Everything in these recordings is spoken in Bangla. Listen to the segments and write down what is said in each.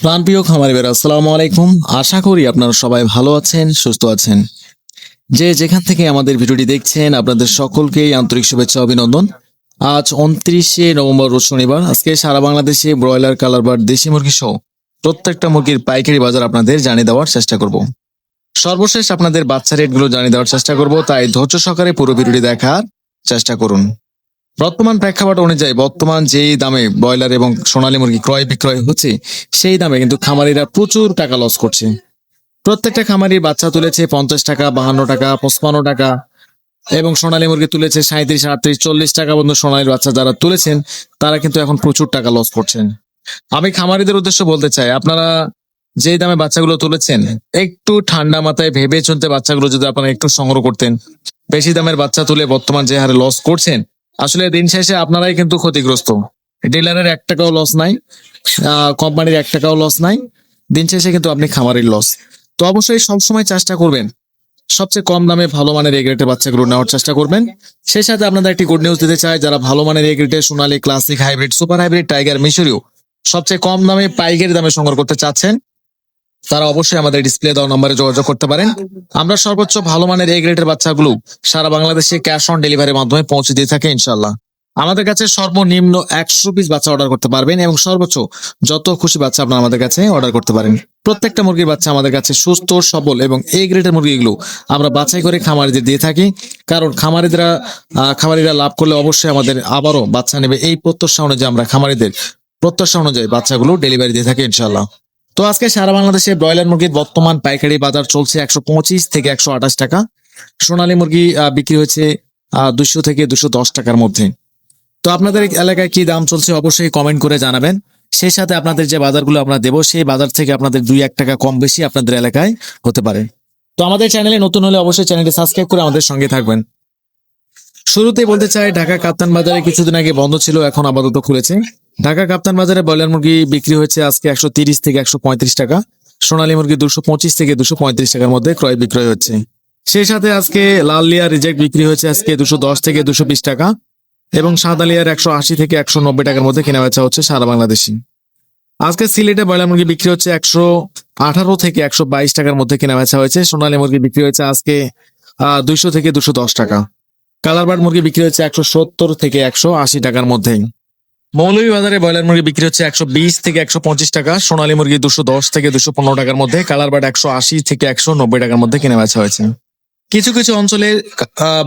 প্রাণপ্রিয় খামারি বের আসসালামু আলাইকুম। আশা করি আপনারা সবাই ভালো আছেন, সুস্থ আছেন। যে যেখান থেকে আমাদের ভিডিওটি দেখছেন, আপনাদের সকলকেই আন্তরিক শুভেচ্ছা, অভিনন্দন। আজ উনত্রিশে নভেম্বর শনিবার। আজকে সারা বাংলাদেশে ব্রয়লার, কালার বার দেশি মুরগি সহ প্রত্যেকটা মুরগির পাইকারি বাজার আপনাদের জানিয়ে দেওয়ার চেষ্টা করব। সর্বশেষ আপনাদের বাচ্চা রেটগুলো জানিয়ে দেওয়ার চেষ্টা করব, তাই ধৈর্য সহকারে পুরো ভিডিওটি দেখার চেষ্টা করুন। বর্তমান প্রেক্ষাপট অনুযায়ী বর্তমান যেই দামে ব্রয়লার এবং সোনালী মুরগি ক্রয় বিক্রয় হচ্ছে, সেই দামে কিন্তু খামারিরা প্রচুর টাকা লস করছে। প্রত্যেকটা খামারির বাচ্চা তুলেছে পঞ্চাশ টাকা, বাহান্ন টাকা, পঁচপান্ন টাকা এবং সোনালী মুরগি তুলেছে সাঁত্রিশ আটত্রিশ, চল্লিশ টাকা পর্যন্ত সোনালীর বাচ্চা যারা তুলেছেন, তারা কিন্তু এখন প্রচুর টাকা লস করছেন। আমি খামারিদের উদ্দেশ্য বলতে চাই, আপনারা যেই দামে বাচ্চাগুলো তুলেছেন, একটু ঠান্ডা মাথায় ভেবে চলতে বাচ্চাগুলো যদি আপনারা একটু সংগ্রহ করতেন, বেশি দামের বাচ্চা তুলে বর্তমান যে হারে লস করছেন আসলে দিন শেষে আপনারাই কিন্তু ক্ষতিগ্রস্ত। ডিলারের এক টাকাও লস নাই কোম্পানির এক টাকাও লস নাই। দিন শেষে কিন্তু আপনি খামারের লস তো অবশ্যই সবসময় চেষ্টা করবেন, সবচেয়ে কম দামে ভালো মানের এ গ্রেডের বাচ্চাগুলো নেওয়ার চেষ্টা করবেন। সেই সাথে আপনাদের একটি গুড নিউজ দিতে চাই, যারা ভালো মানের এ গ্রেডের Sonali classic hybrid super hybrid tiger মিশরীয় সবচেয়ে কম দামে পাইকারি দামে সংগ্রহ করতে চাচ্ছেন তারা অবশ্যই আমাদের ডিসপ্লে দেওয়া নম্বরে যোগাযোগ করতে পারেন। আমরা সর্বোচ্চ ভালো মানের এ গ্রেডের বাচ্চাগুলো সারা বাংলাদেশে ক্যাশ অন ডেলিভারির মাধ্যমে পৌঁছে দিয়ে থাকে ইনশাল্লাহ আমাদের কাছে সর্বনিম্ন একশো পিস বাচ্চা অর্ডার করতে পারবেন এবং সর্বোচ্চ যত খুশি বাচ্চা আপনারা আমাদের কাছে অর্ডার করতে পারেন। প্রত্যেকটা মুরগির বাচ্চা আমাদের কাছে সুস্থ, সবল এবং এই গ্রেডের মুরগিগুলো আমরা বাছাই করে খামারিদের দিয়ে থাকি। কারণ খামারিরা খামারিরা লাভ করলে অবশ্যই আমাদের আবারও বাচ্চা নেবে। এই প্রত্যাশা অনুযায়ী আমরা খামারিদের প্রত্যাশা অনুযায়ী বাচ্চাগুলো ডেলিভারি দিয়ে থাকি ইনশাল্লাহ তো আজকে সারা বাংলাদেশে ব্রয়লার মুরগির বর্তমান পাইকারি বাজার চলছে একশো পঁচিশ থেকে একশো আঠাশ টাকা। সোনালী মুরগি বিক্রি হয়েছে দুশো থেকে দুশো দশ টাকার মধ্যে। তো আপনাদের এলাকায় কি দাম চলছে অবশ্যই কমেন্ট করে জানাবেন। সেই সাথে আপনাদের যে বাজারগুলো আমরা দেবো, সেই বাজার থেকে আপনাদের দুই এক টাকা কম বেশি আপনাদের এলাকায় হতে পারে। তো আমাদের চ্যানেলে নতুন হলে অবশ্যই চ্যানেলটি সাবস্ক্রাইব করে আমাদের সঙ্গে থাকবেন। শুরুতেই বলতে চাই ঢাকা কাপ্তান বাজারে কিছুদিন আগে বন্ধ ছিল, এখন আপাতত খুলেছে। ঢাকা কাপ্তান বাজারে ব্রয়লার মুরগি বিক্রি হয়েছে আজকে একশো তিরিশ থেকে একশো পঁয়ত্রিশ টাকা। সোনালী মুরগি দুশো পঁচিশ থেকে দুশো পঁয়ত্রিশ টাকার মধ্যে ক্রয় বিক্রয় হচ্ছে। সেই সাথে আজকে লাল লিয়া রিজেক্ট বিক্রি হয়েছে আজকে দুশো দশ থেকে দুশো বিশ টাকা এবং সাদা লিয়ার একশো আশি থেকে একশো নব্বই টাকার মধ্যে কেনা বেচা হচ্ছে সারা বাংলাদেশি। আজকে সিলেটে ব্রয়লার মুরগি বিক্রি হচ্ছে একশো আঠারো থেকে একশো বাইশ টাকার মধ্যে কেনা বেচা হয়েছে। সোনালী মুরগি বিক্রি হয়েছে আজকে দুইশো থেকে দুশো দশ টাকা। কালারবার্ড মুরগি বিক্রি হচ্ছে একশো সত্তর থেকে একশো আশি টাকার মধ্যে। মৌলভীবাজারে ব্রয়লার মুরগি বিক্রি হচ্ছে একশো বিশ থেকে একশো পঁচিশ টাকা, সোনালী মুরগি দুশো দশ থেকে দুশো পনেরো টাকার মধ্যে, কালার বাট একশো আশি থেকে একশো নব্বই টাকার মধ্যে কেনা বেচা হয়েছে। কিছু কিছু অঞ্চলে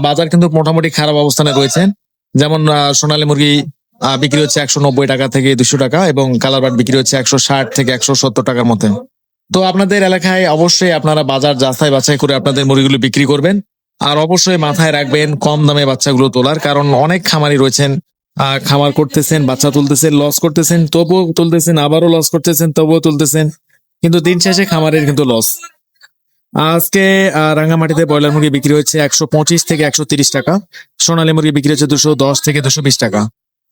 বাজার কিন্তু মোটামুটি খারাপ অবস্থানে রয়েছে। যেমন সোনালী মুরগি বিক্রি হচ্ছে একশো নব্বই টাকা থেকে দুশো টাকা এবং কালার বাট বিক্রি হচ্ছে একশো ষাট থেকে একশো সত্তর টাকার মধ্যে। তো আপনাদের এলাকায় অবশ্যই আপনারা বাজার যাচাই বাছাই করে আপনাদের মুরগিগুলো বিক্রি করবেন। আর অবশ্যই মাথায় রাখবেন, কম দামে বাচ্চাগুলো তোলার, কারণ অনেক খামারি রয়েছেন খামার করতেছেন, বাচ্চা তুলতেছেন লস করতেছেন, তবুও তুলতেছেন, আবারও লস করতেছেন, তবুও তুলতেছেন। কিন্তু দিন শেষে খামারের কিন্তু লস আজকে রাঙ্গামাটিতে ব্রয়লার মুরগি বিক্রি হচ্ছে একশো পঁচিশ থেকে একশো তিরিশ টাকা। সোনালী মুরগি বিক্রি হচ্ছে দুশো দশ থেকে দুশো বিশ টাকা।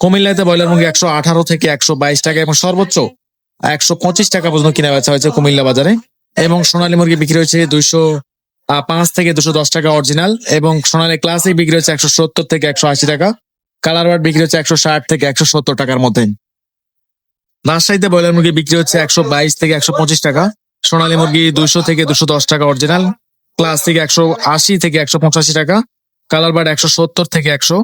কুমিল্লাতে ব্রয়লার মুরগি একশো আঠারো থেকে একশো বাইশ টাকা এবং সর্বোচ্চ একশো পঁচিশ টাকা পর্যন্ত কিনা বেচা হয়েছে কুমিল্লা বাজারে। এবং সোনালী মুরগি বিক্রি হয়েছে দুইশো পাঁচ থেকে দুশো দশ টাকা অরিজিনাল এবং সোনালী ক্লাসিক বিক্রি হচ্ছে একশো সত্তর থেকে একশো আশি টাকা। কালার বার্ড বিক্রি হচ্ছে একশো ষাট থেকে একশো সত্তর টাকার মধ্যে। রাজশাহীতে ব্রয়লার মুরগি বিক্রি হচ্ছে একশো বাইশ থেকে একশো পঁচিশ টাকা। সোনালী মুরগি দুইশো থেকে দুশো দশ টাকা অরিজিনাল ক্লাসিক একশো আশি থেকে একশো পঁচাশি টাকা, কালার বার্ড একশো সত্তর থেকে একশো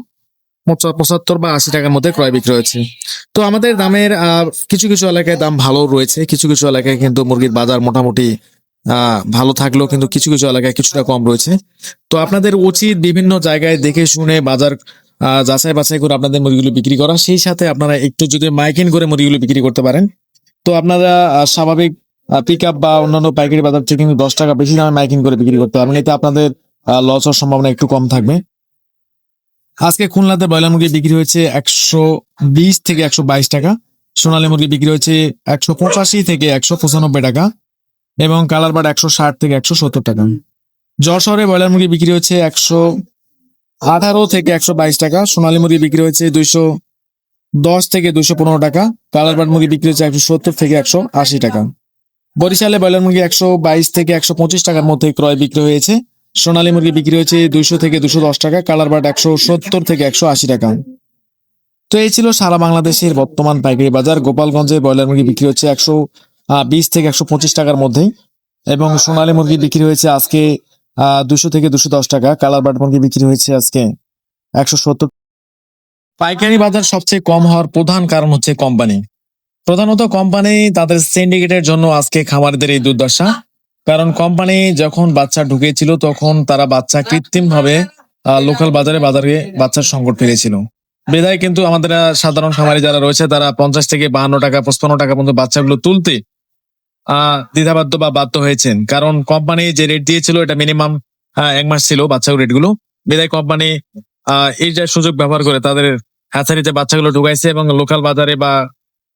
পঁচাত্তর বা আশি টাকার মধ্যে ক্রয় বিক্রি হয়েছে। তো আমাদের দামের কিছু কিছু এলাকায় দাম ভালো রয়েছে, কিছু কিছু এলাকায় কিন্তু মুরগির বাজার মোটামুটি ভালো থাকলেও কিন্তু কিছু কিছু এলাকায় কিছুটা কম রয়েছে। তো আপনাদের উচিত বিভিন্ন জায়গায় দেখে শুনে বাজার যাচাই বাছাই করে আপনাদের মুরগিগুলো বিক্রি করা। সেই সাথে আপনারা একটু যদি মাইকিং করে মুরগিগুলো বিক্রি করতে পারেন। তো আপনারা স্বাভাবিক পিক আপ বা অন্যান্য পাইকারি বাজার থেকে কিন্তু দশ টাকা বেশি দামে মাইকিং করে বিক্রি করতে পারবেন। এতে আপনাদের লস হওয়ার সম্ভাবনা একটু কম থাকবে। আজকে খুলনাতে ব্রয়লার মুরগি বিক্রি হয়েছে একশো বিশ থেকে একশো বাইশ টাকা। সোনালী মুরগি বিক্রি হয়েছে একশো পঁচাশি থেকে একশো পঁচানব্বই টাকা এবং কালার বাট একশো ষাট থেকে একশো সত্তর টাকা। যশোরে ব্রয়লার মুরগি বিক্রি হচ্ছে একশো আঠারো থেকে একশো বাইশ টাকা, সোনালী মুরগি বিক্রি হয়েছে দুইশো দশ থেকে দুইশো পনেরো টাকা, কালার বাট মুরগি বিক্রি হচ্ছে একশো সত্তর থেকে একশো আশি টাকা। বরিশালে ব্রয়লার মুরগি একশো বাইশ থেকে একশো পঁচিশ টাকার মধ্যে ক্রয় বিক্রি হয়েছে। সোনালী মুরগি বিক্রি হয়েছে দুইশো থেকে দুশো দশ টাকা, কালার বাট একশো সত্তর থেকে একশো আশি টাকা। তো এই ছিল সারা বাংলাদেশের বর্তমান পাইকারি বাজার। গোপালগঞ্জে ব্রয়লার মুরগি বিক্রি হচ্ছে একশো বিশ থেকে একশো পঁচিশ টাকার মধ্যেই এবং সোনালী মুরগি বিক্রি হয়েছে আজকে দুশো থেকে দুশো দশ টাকা। কালার বাট মুরগি বিক্রি হয়েছে আজকে একশো সত্তর। পাইকারি বাজার সবচেয়ে কম হওয়ার প্রধান কারণ হচ্ছে কোম্পানি। প্রধানত কোম্পানি তাদের সিন্ডিকেটের জন্য আজকে খামারিদের এই দুর্দশা। কারণ কোম্পানি যখন বাচ্চা ঢুকেছিল, তখন তারা বাচ্চা কৃত্রিম ভাবে লোকাল বাজারে বাজারে বাচ্চার সংকট ফেলেছিল। বেদায় কিন্তু আমাদের সাধারণ খামারি যারা রয়েছে, তারা পঞ্চাশ থেকে বাহান্ন টাকা, পঁচপান্ন টাকা পর্যন্ত বাচ্চাগুলো তুলতে দ্বিধাবাধ্য বা বাধ্য হয়েছেন। কারণ কোম্পানি যে রেট দিয়েছিল, এটা মিনিমাম এক মাস ছিল বাচ্চাগুলো রেটগুলো বেদায় কোম্পানি আহ এইটা সুযোগ ব্যবহার করে তাদের হ্যাচারিতে বাচ্চাগুলো ঢুকাইছে এবং লোকাল বাজারে বা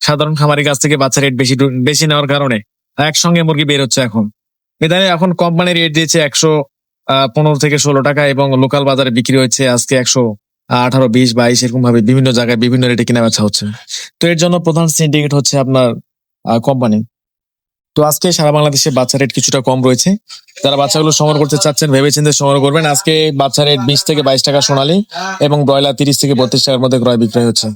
সাধারণ খামারের কাছ থেকে বাচ্চা রেট বেশি বেশি নেওয়ার কারণে একসঙ্গে মুরগি বের হচ্ছে এখন। বেদায়, এখন কোম্পানি রেট দিয়েছে একশো পনেরো থেকে ষোলো টাকা এবং লোকাল বাজারে বিক্রি হয়েছে আজকে একশো আঠারো, বিশ, বাইশ, এরকম ভাবে বিভিন্ন জায়গায় বিভিন্ন রেটে কেনা বেচা হচ্ছে। তো এর জন্য প্রধান সিন্ডিকেট হচ্ছে আপনার কোম্পানি তো আজকে সারা বাংলাদেশে বাচ্চা রেট কিছুটা কম রয়েছে। যারা বাচ্চাগুলো সংগ্রহ করতে চাচ্ছেন, ভেবেচিন্তে সংগ্রহ করবেন। আজকে বাচ্চা রেট বিশ থেকে বাইশ টাকা সোনালি এবং ব্রয়লার তিরিশ থেকে বত্রিশ টাকার মধ্যে ক্রয় বিক্রয় হচ্ছে।